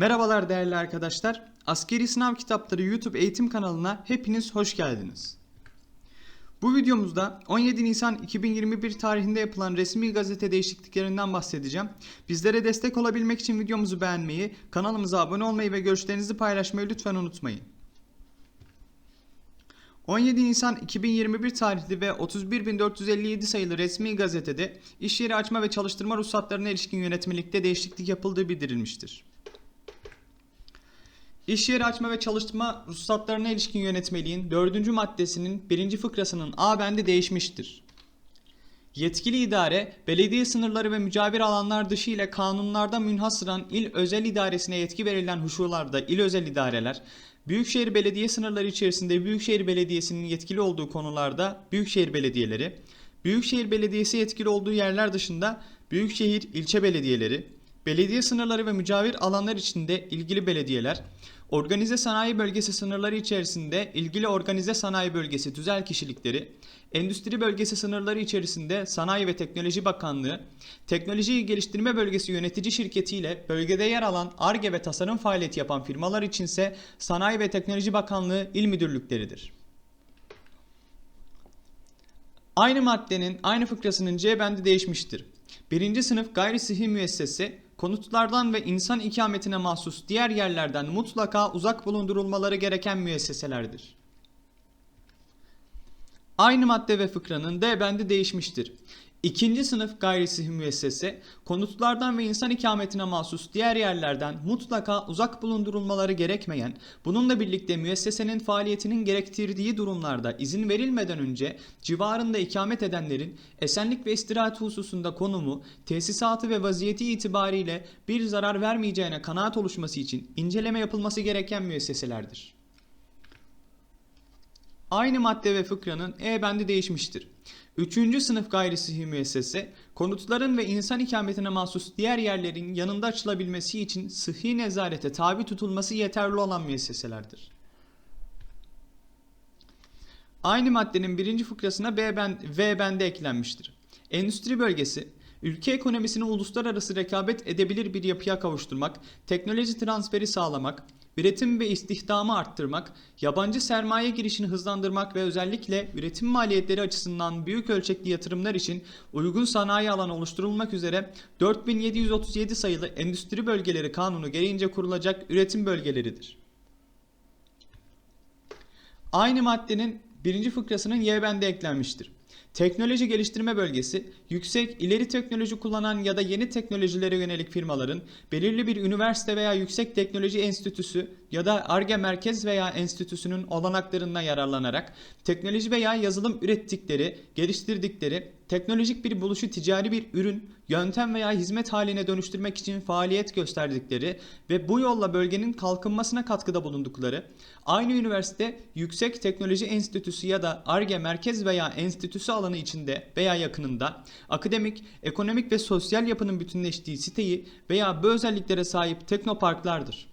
Merhabalar değerli arkadaşlar. Askeri Sınav Kitapları YouTube eğitim kanalına hepiniz hoş geldiniz. Bu videomuzda 17 Nisan 2021 tarihinde yapılan resmi gazete değişikliklerinden bahsedeceğim. Bizlere destek olabilmek için videomuzu beğenmeyi, kanalımıza abone olmayı ve görüşlerinizi paylaşmayı lütfen unutmayın. 17 Nisan 2021 tarihli ve 31.457 sayılı resmi gazetede iş yeri açma ve çalıştırma ruhsatlarına ilişkin yönetmelikte değişiklik yapıldığı bildirilmiştir. İş yeri açma ve çalıştırma ruhsatlarına ilişkin yönetmeliğin 4. maddesinin 1. fıkrasının A bendi değişmiştir. Yetkili idare, belediye sınırları ve mücavir alanlar dışı ile kanunlarda münhasıran il özel idaresine yetki verilen huşularda il özel idareler, Büyükşehir Belediye sınırları içerisinde Büyükşehir Belediyesi'nin yetkili olduğu konularda Büyükşehir Belediyeleri, Büyükşehir Belediyesi yetkili olduğu yerler dışında Büyükşehir ilçe belediyeleri, belediye sınırları ve mücavir alanlar içinde ilgili belediyeler, organize sanayi bölgesi sınırları içerisinde ilgili organize sanayi bölgesi tüzel kişilikleri, endüstri bölgesi sınırları içerisinde Sanayi ve Teknoloji Bakanlığı, Teknoloji Geliştirme Bölgesi yönetici şirketi ile bölgede yer alan ARGE ve tasarım faaliyeti yapan firmalar içinse Sanayi ve Teknoloji Bakanlığı il müdürlükleridir. Aynı maddenin aynı fıkrasının C bendi değişmiştir. Birinci sınıf gayri sıhhi müessese konutlardan ve insan ikametine mahsus diğer yerlerden mutlaka uzak bulundurulmaları gereken müesseselerdir. Aynı madde ve fıkranın D bendi değişmiştir. İkinci sınıf gayri sıhhi müessese, konutlardan ve insan ikametine mahsus diğer yerlerden mutlaka uzak bulundurulmaları gerekmeyen, bununla birlikte müessesenin faaliyetinin gerektirdiği durumlarda izin verilmeden önce civarında ikamet edenlerin esenlik ve istirahat hususunda konumu, tesisatı ve vaziyeti itibariyle bir zarar vermeyeceğine kanaat oluşması için inceleme yapılması gereken müesseselerdir. Aynı madde ve fıkranın E bendi değişmiştir. Üçüncü sınıf gayri sıhhi müessese, konutların ve insan ikametine mahsus diğer yerlerin yanında açılabilmesi için sıhhi nezarete tabi tutulması yeterli olan müesseselerdir. Aynı maddenin birinci fıkrasına B ben, V bendi eklenmiştir. Endüstri bölgesi, ülke ekonomisini uluslararası rekabet edebilir bir yapıya kavuşturmak, teknoloji transferi sağlamak, üretim ve istihdamı arttırmak, yabancı sermaye girişini hızlandırmak ve özellikle üretim maliyetleri açısından büyük ölçekli yatırımlar için uygun sanayi alanı oluşturulmak üzere 4737 sayılı Endüstri Bölgeleri Kanunu gereğince kurulacak üretim bölgeleridir. Aynı maddenin birinci fıkrasının Y bendi eklenmiştir. Teknoloji geliştirme bölgesi, yüksek, ileri teknoloji kullanan ya da yeni teknolojilere yönelik firmaların belirli bir üniversite veya yüksek teknoloji enstitüsü ya da ARGE merkez veya enstitüsünün olanaklarından yararlanarak teknoloji veya yazılım ürettikleri, geliştirdikleri, teknolojik bir buluşu ticari bir ürün, yöntem veya hizmet haline dönüştürmek için faaliyet gösterdikleri ve bu yolla bölgenin kalkınmasına katkıda bulundukları, aynı üniversite yüksek teknoloji enstitüsü ya da ARGE merkez veya enstitüsü alanı içinde veya yakınında akademik, ekonomik ve sosyal yapının bütünleştiği siteyi veya bu özelliklere sahip teknoparklardır.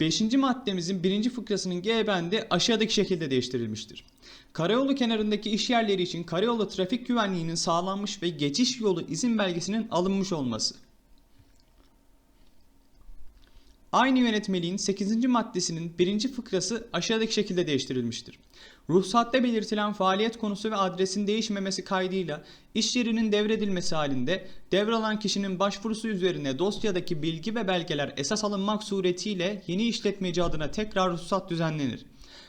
Beşinci maddemizin birinci fıkrasının G bendi aşağıdaki şekilde değiştirilmiştir. Karayolu kenarındaki iş yerleri için karayolu trafik güvenliğinin sağlanmış ve geçiş yolu izin belgesinin alınmış olması. Aynı yönetmeliğin 8. maddesinin 1. fıkrası aşağıdaki şekilde değiştirilmiştir. Ruhsatta belirtilen faaliyet konusu ve adresin değişmemesi kaydıyla iş yerinin devredilmesi halinde devralan kişinin başvurusu üzerine dosyadaki bilgi ve belgeler esas alınmak suretiyle yeni işletmeci adına tekrar ruhsat düzenlenir.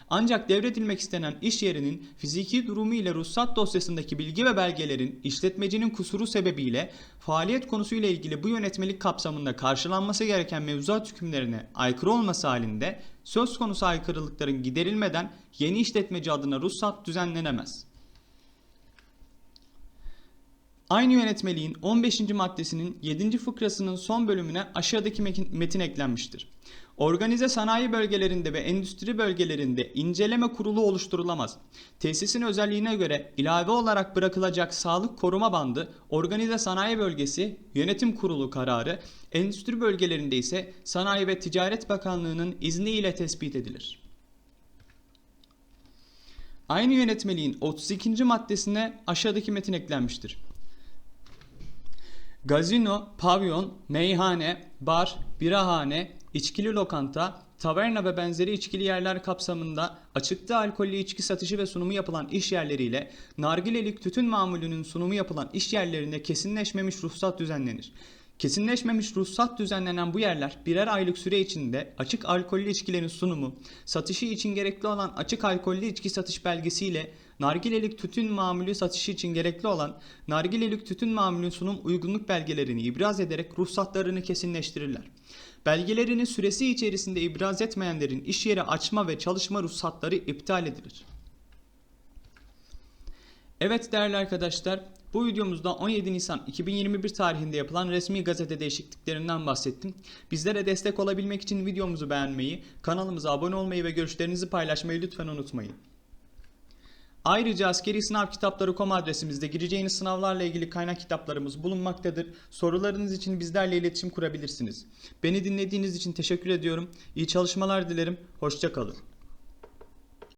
Ancak devredilmek istenen iş yerinin fiziki durumu ile ruhsat dosyasındaki bilgi ve belgelerin işletmecinin kusuru sebebiyle faaliyet konusuyla ilgili bu yönetmelik kapsamında karşılanması gereken mevzuat hükümlerine aykırı olması halinde söz konusu aykırılıkların giderilmeden yeni işletmeci adına ruhsat düzenlenemez. Aynı yönetmeliğin 15. maddesinin 7. fıkrasının son bölümüne aşağıdaki metin eklenmiştir. Organize sanayi bölgelerinde ve endüstri bölgelerinde inceleme kurulu oluşturulamaz. Tesisin özelliğine göre ilave olarak bırakılacak sağlık koruma bandı, organize sanayi bölgesi, yönetim kurulu kararı, endüstri bölgelerinde ise Sanayi ve Ticaret Bakanlığı'nın izniyle tespit edilir. Aynı yönetmeliğin 32. maddesine aşağıdaki metin eklenmiştir. Gazino, pavyon, meyhane, bar, birahane, içkili lokanta, taverna ve benzeri içkili yerler kapsamında açıkta alkollü içki satışı ve sunumu yapılan iş yerleriyle nargilelik tütün mamulünün sunumu yapılan iş yerlerinde kesinleşmemiş ruhsat düzenlenir. Kesinleşmemiş ruhsat düzenlenen bu yerler birer aylık süre içinde açık alkollü içkilerin sunumu, satışı için gerekli olan açık alkollü içki satış belgesiyle nargilelik tütün mamulü satışı için gerekli olan nargilelik tütün mamulün sunum uygunluk belgelerini ibraz ederek ruhsatlarını kesinleştirirler. Belgelerini süresi içerisinde ibraz etmeyenlerin iş yeri açma ve çalışma ruhsatları iptal edilir. Evet değerli arkadaşlar, bu videomuzda 17 Nisan 2021 tarihinde yapılan resmi gazete değişikliklerinden bahsettim. Bizlere destek olabilmek için videomuzu beğenmeyi, kanalımıza abone olmayı ve görüşlerinizi paylaşmayı lütfen unutmayın. Ayrıca askeri sınav kitapları.com adresimizde gireceğiniz sınavlarla ilgili kaynak kitaplarımız bulunmaktadır. Sorularınız için bizlerle iletişim kurabilirsiniz. Beni dinlediğiniz için teşekkür ediyorum. İyi çalışmalar dilerim. Hoşçakalın.